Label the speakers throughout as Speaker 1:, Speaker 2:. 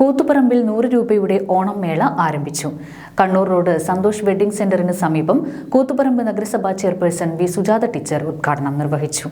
Speaker 1: കൂത്തുപറമ്പിൽ നൂറ് രൂപയുടെ ഓണം മേള ആരംഭിച്ചു. കണ്ണൂർ റോഡ് സന്തോഷ് വെഡ്ഡിംഗ് സെന്ററിന് സമീപം കൂത്തുപറമ്പ് നഗരസഭാ ചെയർപേഴ്സൺ വി. സുജാത ടീച്ചർ ഉദ്ഘാടനം നിർവഹിച്ചു.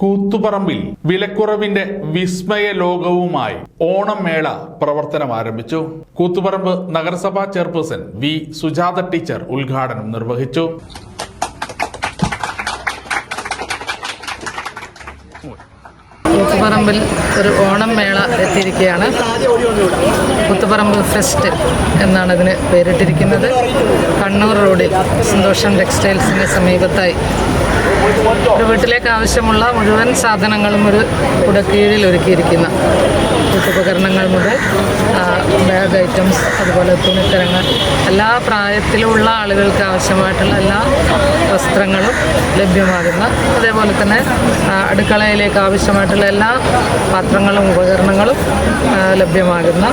Speaker 2: കൂത്തുപറമ്പിൽ വിലക്കുറവിന്റെ വിസ്മയ ലോകവുമായി ഓണം മേള പ്രവർത്തനം ആരംഭിച്ചു കൂത്തുപറമ്പ് നഗരസഭാ ചെയർപേഴ്സൺ വി. സുജാത ടീച്ചർ ഉദ്ഘാടനം നിർവഹിച്ചു.
Speaker 3: കൂത്തുപറമ്പിൽ ഒരു ഓണം മേള എത്തിയിരിക്കുകയാണ്. കൂത്തുപറമ്പ് ഫെസ്റ്റ് എന്നാണ് ഇതിന് പേരിട്ടിരിക്കുന്നത്. കണ്ണൂർ റോഡിൽ സന്തോഷം ടെക്സ്റ്റൈൽസിന് സമീപത്തായി ഒരു വീട്ടിലേക്ക് ആവശ്യമുള്ള മുഴുവൻ സാധനങ്ങളും ഒരു കുടക്കീഴിൽ ഒരുക്കിയിരിക്കുന്ന വീട്ടുപകരണങ്ങൾ മുതൽ ബാഗ് ഐറ്റംസ് അതുപോലെ തുണിത്തരങ്ങൾ എല്ലാ പ്രായത്തിലുള്ള ആളുകൾക്ക് ആവശ്യമായിട്ടുള്ള എല്ലാ വസ്ത്രങ്ങളും ലഭ്യമാകുന്ന അതേപോലെ തന്നെ അടുക്കളയിലേക്ക് ആവശ്യമായിട്ടുള്ള എല്ലാ പാത്രങ്ങളും ഉപകരണങ്ങളും ലഭ്യമാകുന്ന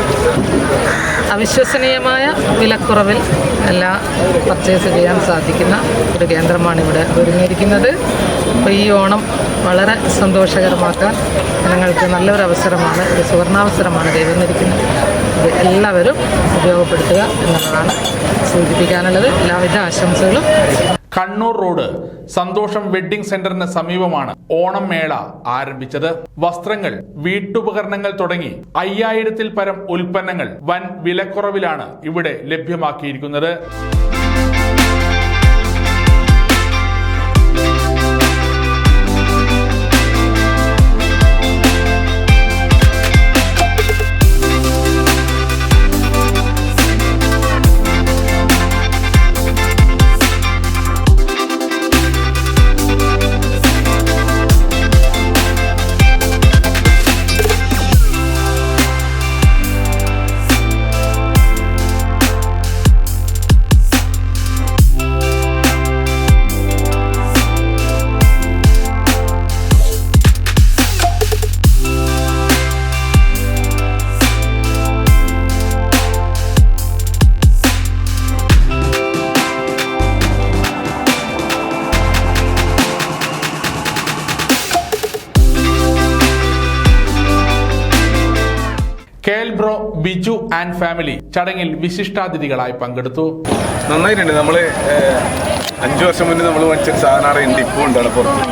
Speaker 3: അവിശ്വസനീയമായ വിലക്കുറവിൽ എല്ലാ പർച്ചേസ് ചെയ്യാൻ സാധിക്കുന്ന ഒരു കേന്ദ്രമാണ് ഇവിടെ ഒരുങ്ങിയിരിക്കുന്നത്. അപ്പോൾ ഈ ഓണം വളരെ സന്തോഷകരമാക്കാൻ ജനങ്ങൾക്ക് നല്ലൊരു അവസരമാണ് ഒരു സുവർണാവസരമാണ് കൈവന്നിരിക്കുന്നത് ഇത് എല്ലാവരും ഉപയോഗപ്പെടുത്തുക എന്നുള്ളതാണ് സൂചിപ്പിക്കാനുള്ളത്. എല്ലാവിധ ആശംസകളും
Speaker 2: കണ്ണൂർ റോഡ് സന്തോഷം വെഡ്ഡിംഗ് സെന്ററിന് സമീപമാണ്. ഓണം മേള ആരംഭിച്ചത്. വസ്ത്രങ്ങൾ വീട്ടുപകരണങ്ങൾ തുടങ്ങി അയ്യായിരത്തിൽ പരം ഉൽപ്പന്നങ്ങൾ വൻ വിലക്കുറവിലാണ് ഇവിടെ ലഭ്യമാക്കിയിരിക്കുന്നത്. ബിജു ആൻഡ് ഫാമിലി ചടങ്ങിൽ വിശിഷ്ടാതിഥികളായി പങ്കെടുത്തു.
Speaker 4: നന്നായിട്ടുണ്ട്. നമ്മൾ അഞ്ചു വർഷം മുന്നേ നമ്മൾ മേടിച്ചൊരു സാധനം ഉണ്ട് ഇപ്പോൾ ഉണ്ട് അവിടെ പുറത്ത്.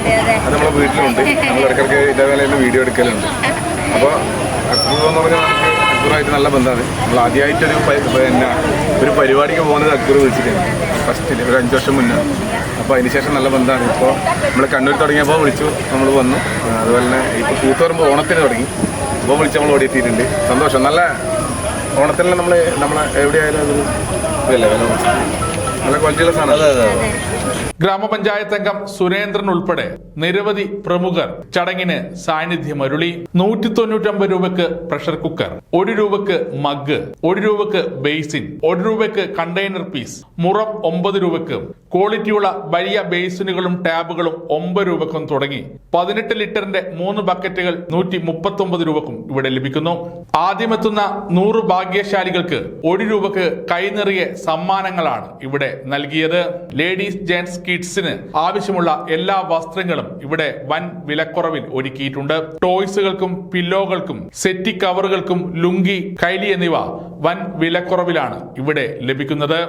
Speaker 4: അത് നമ്മളെ വീട്ടിലുണ്ട്. നമ്മൾ ഇടയ്ക്കിടയ്ക്ക് ഇതേപോലെ വീഡിയോ എടുക്കലുണ്ട്. അപ്പോൾ അക്ബൂർ എന്ന് പറഞ്ഞാൽ നമുക്ക് അക്ബൂറായിട്ട് നല്ല ബന്ധമാണ്. നമ്മൾ ആദ്യമായിട്ടൊരു പിന്നെ ഒരു പരിപാടിക്ക് പോകുന്നത് അക്ബൂർ വിളിച്ചിട്ടുണ്ട് ഫസ്റ്റിൽ ഒരു അഞ്ച് വർഷം മുന്നേ. അപ്പോൾ അതിനുശേഷം നല്ല ബന്ധമാണ്. ഇപ്പോൾ നമ്മൾ കണ്ണൂർ തുടങ്ങിയപ്പോൾ വിളിച്ചു. നമ്മൾ വന്നു. അതുപോലെ തന്നെ ഇപ്പോൾ കൂത്തുപറമ്പ് ഓണത്തിന് തുടങ്ങി. അപ്പോൾ വിളിച്ച് നമ്മൾ ഓടിയെത്തിയിട്ടുണ്ട് സന്തോഷം. നല്ല ഓണത്തിന് നമ്മൾ നമ്മളെ എവിടെയായാലും. നല്ല ക്വാളിറ്റിയുള്ള സാധനം
Speaker 2: ഗ്രാമപഞ്ചായത്ത് അംഗം സുരേന്ദ്രൻ ഉൾപ്പെടെ നിരവധി പ്രമുഖർ ചടങ്ങിന് സാന്നിധ്യം അരുളി നൂറ്റി തൊണ്ണൂറ്റമ്പത് രൂപക്ക് പ്രഷർ കുക്കർ ഒരു രൂപക്ക് മഗ് ഒരു രൂപക്ക് ബേസിൻ ഒരു രൂപക്ക് കണ്ടെയ്നർ പീസ് മുറം ഒമ്പത് രൂപക്ക് ക്വാളിറ്റിയുള്ള വലിയ ബേസിനുകളും ടാബുകളും ഒമ്പത് രൂപക്കും തുടങ്ങി. പതിനെട്ട് ലിറ്ററിന്റെ മൂന്ന് ബക്കറ്റുകൾ നൂറ്റി മുപ്പത്തി ഒമ്പത് രൂപക്കും ഇവിടെ ലഭിക്കുന്നു. ആദ്യമെത്തുന്ന നൂറ് ഭാഗ്യശാലികൾക്ക് ഒരു രൂപക്ക് കൈനിറിയ സമ്മാനങ്ങളാണ് ഇവിടെ നൽകിയത്. ലേഡീസ് ജെന്റ്സ് കിഡ്സിന് ആവശ്യമുള്ള എല്ലാ വസ്ത്രങ്ങളും ഇവിടെ വൻ വിലക്കുറവിൽ ഒരുക്കിയിട്ടുണ്ട്. ടോയ്സുകൾക്കും പില്ലോകൾക്കും സെറ്റി കവറുകൾക്കും ലുങ്കി കൈലി എന്നിവ വൻ വിലക്കുറവിലാണ് ഇവിടെ ലഭിക്കുന്നത്.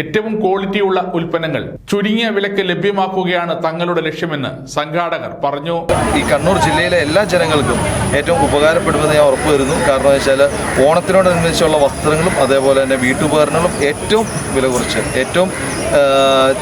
Speaker 2: ഏറ്റവും ക്വാളിറ്റിയുള്ള ഉൽപ്പന്നങ്ങൾ ചുരുങ്ങിയ വിലക്ക് ലഭ്യമാക്കുകയാണ് തങ്ങളുടെ ലക്ഷ്യമെന്ന് സംഘാടകർ പറഞ്ഞു.
Speaker 5: ഈ കണ്ണൂർ ജില്ലയിലെ എല്ലാ ജനങ്ങൾക്കും ഏറ്റവും ഉപകാരപ്പെടുമെന്ന് ഞാൻ ഉറപ്പ് വരുന്നു. കാരണം വെച്ചാൽ ഓണത്തിനോടനുബന്ധിച്ചുള്ള വസ്ത്രങ്ങളും അതേപോലെ തന്നെ വീട്ടുപകരണങ്ങളും ഏറ്റവും വില കുറച്ച്. ഏറ്റവും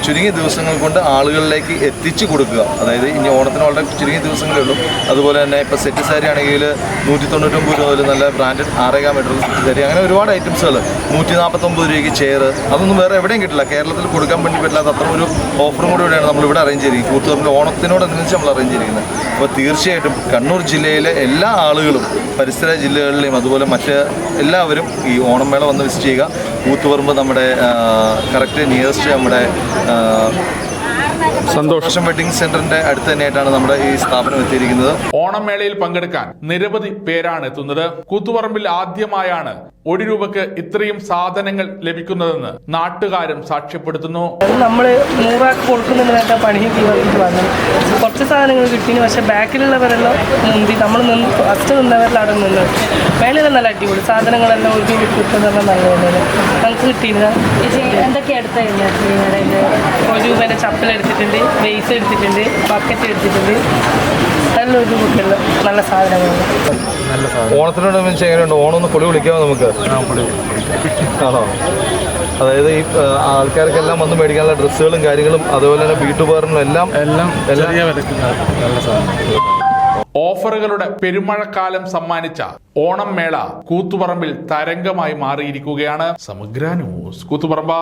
Speaker 5: ചുരുങ്ങിയ ദിവസങ്ങൾ കൊണ്ട് ആളുകളിലേക്ക് എത്തിച്ചു കൊടുക്കുക. അതായത് ഇനി ഓണത്തിന് വളരെ ചുരുങ്ങിയ ദിവസങ്ങളേ ഉള്ളൂ. അതുപോലെ തന്നെ ഇപ്പോൾ സെറ്റ് സാരി ആണെങ്കിൽ നൂറ്റി തൊണ്ണൂറ്റൊമ്പത് രൂപ മുതൽ നല്ല ബ്രാൻഡഡ് ആറേകാം മീറ്റർ സാരി അങ്ങനെ ഒരുപാട് ഐറ്റംസുകൾ നൂറ്റി നാൽപ്പത്തൊമ്പത് രൂപയ്ക്ക് ചെയർ അതൊന്നും വേറെ എവിടെയും കിട്ടില്ല. കേരളത്തിൽ കൊടുക്കാൻ വേണ്ടി പറ്റില്ലാത്ത അത്ര ഒരു ഓഫറും കൂടി ഇവിടെയാണ് നമ്മളിവിടെ അറേഞ്ച് ചെയ്തിരിക്കുന്നത്. കൂത്തുപറമ്പിൽ ഓണത്തിനോടനുബന്ധിച്ച് നമ്മൾ അറേഞ്ച് ചെയ്തിരിക്കുന്നത്. അപ്പോൾ തീർച്ചയായിട്ടും കണ്ണൂർ ജില്ലയിലെ എല്ലാ ആളുകളും പരിസര ജില്ലകളിലെയും അതുപോലെ മറ്റ് എല്ലാവരും ഈ ഓണമേള വന്ന് വിസിറ്റ് ചെയ്യുക. കൂത്തുപറമ്പ് നമ്മുടെ കറക്റ്റ് നിയറസ്റ്റ് നമ്മുടെ സന്തോഷം. വെഡിങ് സെന്ററിന്റെ അടുത്ത് തന്നെയായിട്ടാണ് നമ്മുടെ ഈ സ്ഥാപനം എത്തിയിരിക്കുന്നത്.
Speaker 2: ഓണം മേളയിൽ പങ്കെടുക്കാൻ നിരവധി പേരാണ് എത്തുന്നത്. കൂത്തുപറമ്പിൽ ആദ്യമായാണ് ഒരു രൂപക്ക് ഇത്രയും സാധനങ്ങൾ ലഭിക്കുന്നതെന്ന് നാട്ടുകാരും സാക്ഷ്യപ്പെടുത്തുന്നു.
Speaker 6: നമ്മൾ നൂറാക്ക് കൊടുക്കുന്നതിനൊക്കെ പണി തീർന്നിട്ട് വന്നു. കുറച്ച് സാധനങ്ങൾ കിട്ടി പക്ഷെ ബാക്കിലുള്ളവരെല്ലാം മുന്തി നമ്മൾ നിന്ന് ഫസ്റ്റ് നിന്നവരെല്ലാം അവിടെ നിന്ന്. മേളിലെല്ലാം നല്ല അടിപൊളി. സാധനങ്ങളെല്ലാം ഒരു കിട്ടുന്നതെല്ലാം നല്ലതാണ് നമുക്ക് കിട്ടിയില്ല
Speaker 7: എന്തൊക്കെ എടുത്തു
Speaker 6: ഒരു രൂപേന്റെ ചപ്പൽ എടുത്തിട്ടുണ്ട് ബേസ് എടുത്തിട്ടുണ്ട് ബക്കറ്റ് എടുത്തിട്ടുണ്ട്. നല്ല ഒരു രൂപയ്ക്കുള്ള നല്ല സാധനങ്ങളുണ്ട്
Speaker 5: ഓണത്തിനോടനുബന്ധിച്ച് എങ്ങനെയുണ്ട് ഓണം ഒന്ന് പൊളി വിളിക്കാമോ നമുക്ക്? ആണോ? അതായത് ഈ ആൾക്കാർക്കെല്ലാം വന്ന് മേടിക്കാനുള്ള ഡ്രസ്സുകളും കാര്യങ്ങളും അതുപോലെ തന്നെ വീട്ടുപകരണങ്ങളും എല്ലാം എല്ലാം എല്ലാം
Speaker 2: ഓഫറുകളുടെ പെരുമഴക്കാലം സമ്മാനിച്ച ഓണം മേള കൂത്തുപറമ്പിൽ തരംഗമായി മാറിയിരിക്കുകയാണ് സമഗ്ര ന്യൂസ് കൂത്തുപറമ്പ.